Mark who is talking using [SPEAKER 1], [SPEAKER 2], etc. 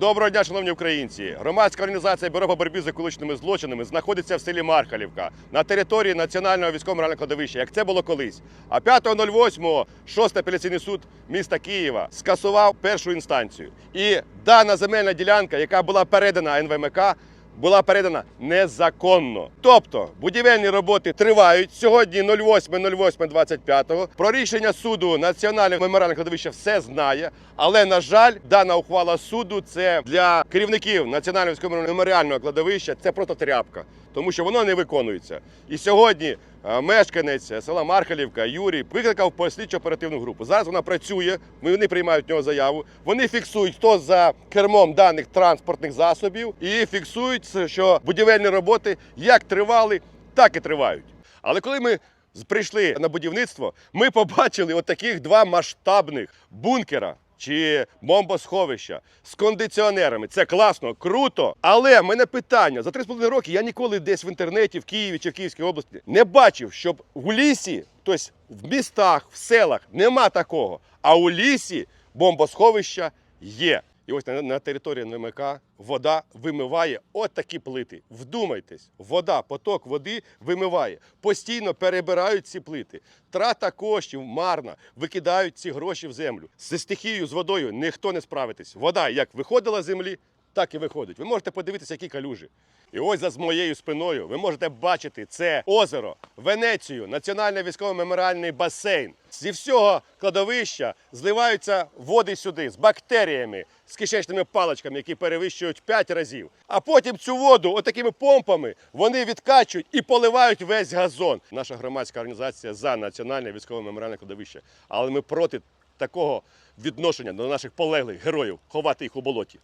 [SPEAKER 1] Доброго дня, шановні українці! Громадська організація Бюро по боротьбі з екологічними злочинами знаходиться в селі Мархалівка на території Національного військово-морального кладовища, як це було колись. А 5.08 6 апеляційний суд міста Києва скасував першу інстанцію. І дана земельна ділянка, яка була передана НВМК, була передана незаконно. Тобто будівельні роботи тривають сьогодні 08.08.25. Про рішення суду Національне меморіальне кладовище все знає. Але на жаль, дана ухвала суду це для керівників Національного меморіального кладовища це просто тряпка, тому що воно не виконується. І сьогодні е, мешканець села Мархалівка Юрій викликав по слідчо оперативну групу. Зараз вона працює. Вони приймають в нього заяву. Вони фіксують, хто за кермом даних транспортних засобів, і фіксують, що будівельні роботи як тривали, так і тривають. Але коли ми прийшли на будівництво, ми побачили отаких два масштабних бункера. Чи бомбосховища з кондиціонерами. Це класно, круто. Але мене питання: за 3,5 роки я ніколи десь в інтернеті, в Києві чи в Київській області не бачив, щоб в лісі, тобто в містах, в селах нема такого. А у лісі бомбосховища є. І ось на, на території НМК вода вимиває от такі плити. Вдумайтесь, вода, поток води вимиває. Постійно перебирають ці плити. Трата коштів марна, викидають ці гроші в землю. Зі стихією, з водою ніхто не справитись. Вода як виходила з землі, так і виходить. Ви можете подивитися, які калюжі. І ось за моєю спиною ви можете бачити це озеро, Венецію, національний військово-меморіальний басейн. Зі всього кладовища зливаються води сюди з бактеріями, з кишечними паличками, які перевищують 5 разів. А потім цю воду, отакими помпами, вони відкачують і поливають весь газон. Наша громадська організація за національне військово-меморіальне кладовище. Але ми проти такого відношення до наших полеглих героїв ховати їх у болоті.